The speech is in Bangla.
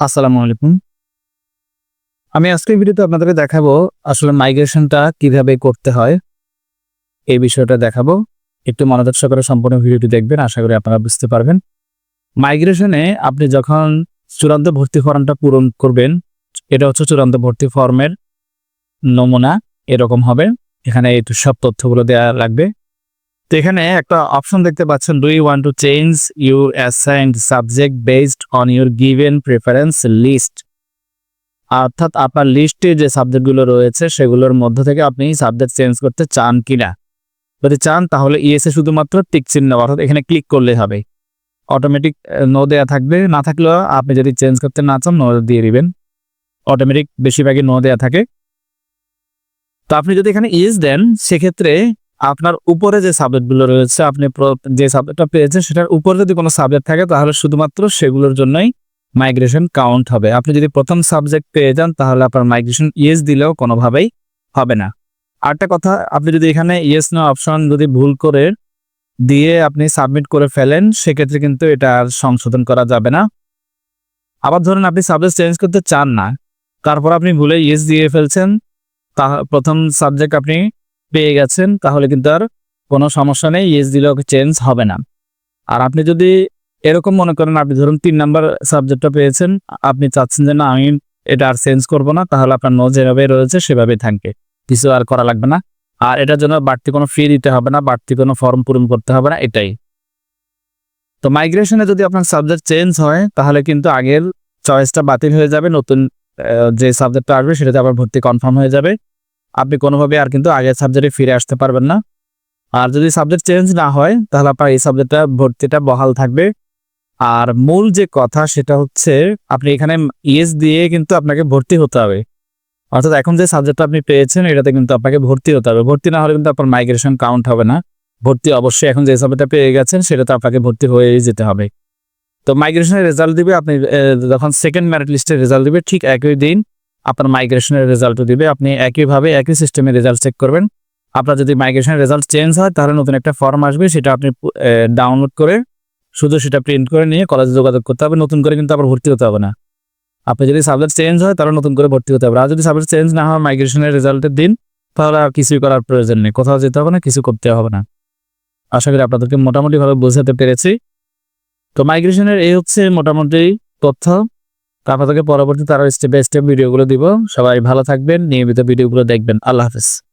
আসসালামু আলাইকুম। আমি আজকের ভিডিওতে আপনাদেরকে দেখাবো আসলে মাইগ্রেশনটা কীভাবে করতে হয়। এই বিষয়টা দেখাবো। একটু মনোযোগ সহকারে সম্পূর্ণ ভিডিওটি দেখবেন, আশা করি আপনারা বুঝতে পারবেন। মাইগ্রেশনে আপনি যখন চূড়ান্ত ভর্তি ফর্মটা পূরণ করবেন, এটা হচ্ছে চূড়ান্ত ভর্তি ফর্মের নমুনা, এরকম হবে। এখানে একটু সব তথ্যগুলো দেওয়া লাগবে। তো এখানে একটা অপশন দেখতে পাচ্ছেন do you want to change your assigned subject based on your given preference list অর্থাৎ আপনার লিস্টে যে সাবজেক্টগুলো রয়েছে, সেগুলোর মধ্য থেকে আপনি সাবজেক্ট চেঞ্জ করতে চান কিনা? যদি চান, তাহলে ইএসএ শুধুমাত্র টিক চিহ্ন, অর্থাৎ এখানে ক্লিক করলে হবে। অটোমেটিক নো দেয়া থাকবে। না থাকলেও আপনি যদি চেঞ্জ করতে না চান নো দিয়ে দিবেন। অটোমেটিক বেশিরভাগই নো দেয়া থাকে। তো আপনি যদি এখানে ইয়েস দেন, সেক্ষেত্রে আপনার উপরে যে সাবজেক্টগুলো রয়েছে, আপনি যে সাবজেক্টটা পেয়েছেন, সেটার উপরে যদি কোনো সাবজেক্ট থাকে, তাহলে শুধুমাত্র সেগুলোর জন্যই মাইগ্রেশন কাউন্ট হবে। আপনি যদি প্রথম সাবজেক্ট পেয়ে যান, তাহলে আপনার মাইগ্রেশন ইয়েস দিলেও কোনোভাবেই হবে না। আরেকটা কথা, আপনি যদি এখানে ইয়েস নো অপশন যদি ভুল করে দিয়ে আপনি সাবমিট করে ফেলেন, সেক্ষেত্রে কিন্তু এটা আর সংশোধন করা যাবে না। আবার ধরুন আপনি সাবজেক্ট চেঞ্জ করতে চান না, তারপর আপনি ভুলে ইয়েস দিয়ে ফেলছেন তা প্রথম সাবজেক্ট আপনি পেয়ে গেছেন, তাহলে কিন্তু আর কোনো সমস্যা নেই ইয়েস দিলেও চেঞ্জ হবে না। আর আপনি যদি এরকম মনে করেন, আপনি ধরুন তিন নাম্বার সাবজেক্টটা পেয়েছেন, আপনি চাচ্ছেন যে না, আমি এটা আর চেঞ্জ করব না, তাহলে আপনার নো যেভাবে রয়েছে, সেভাবেই থাকবে। কিছু আর করা লাগবে না। আর এটার জন্য বাড়তি কোনো ফি দিতে হবে না, বাড়তি কোনো ফর্ম পূরণ করতে হবে না, এটাই। তো মাইগ্রেশনে যদি আপনার সাবজেক্ট চেঞ্জ হয়, তাহলে কিন্তু আগের চয়েসটা বাতিল হয়ে যাবে, নতুন যে সাবজেক্টটা আসবে, সেটাতে আবার ভর্তি কনফার্ম হয়ে যাবে। আপনি কোনোভাবে আর কিন্তু আগের সাবজেক্টে ফিরে আসতে পারবেন না। আর যদি সাবজেক্ট চেঞ্জ না হয়, তাহলে আপনার এই সাবজেক্টটা ভর্তিটা বহাল থাকবে। আর মূল যে কথা, সেটা হচ্ছে আপনি এখানে ইএস দিয়ে কিন্তু আপনাকে ভর্তি হতে হবে। অর্থাৎ এখন যে সাবজেক্টটা আপনি পেয়েছেন, এটাতে কিন্তু আপনাকে ভর্তি হতে হবে। ভর্তি না হলে কিন্তু আপনার মাইগ্রেশন কাউন্ট হবে না। ভর্তি অবশ্যই এখন যে সাবজেক্টটা পেয়ে গেছেন, সেটাতে আপনাকে ভর্তি হয়েই যেতে হবে। তো মাইগ্রেশনের রেজাল্ট দিবে আপনি যখন সেকেন্ড মেরিট লিস্টের রেজাল্ট দিবে, ঠিক একই দিন আপনার মাইগ্রেশনের রেজাল্টও দিবে। আপনি একইভাবে একই সিস্টেমে রেজাল্ট চেক করবেন। আপনার যদি মাইগ্রেশনের রেজাল্ট চেঞ্জ হয়, তাহলে নতুন একটা ফর্ম আসবে। সেটা আপনি ডাউনলোড করে শুধু সেটা প্রিন্ট করে নিয়ে কলেজে যোগাযোগ করতে হবে। নতুন করে কিন্তু আবার ভর্তি হতে হবে না। আপনি যদি সাবজেক্ট চেঞ্জ হয়, তাহলে নতুন করে ভর্তি হতে হবে। আর যদি সাবজেক্ট চেঞ্জ না হয় মাইগ্রেশনের রেজাল্টের দিন, তাহলে আর কিছুই করার প্রয়োজন নেই। কোথাও যেতে হবে না, কিছু করতে হবে না। আশা করি আপনাদেরকে মোটামুটিভাবে বোঝাতে পেরেছি। তো মাইগ্রেশনের এই হচ্ছে মোটামুটি তথ্য। তো আপনাদেরকে পরবর্তী তারা স্টেপ বাই স্টেপ ভিডিওগুলো দিব। সবাই ভালো থাকবেন, নিয়মিত ভিডিওগুলো দেখবেন। আল্লাহ হাফেজ।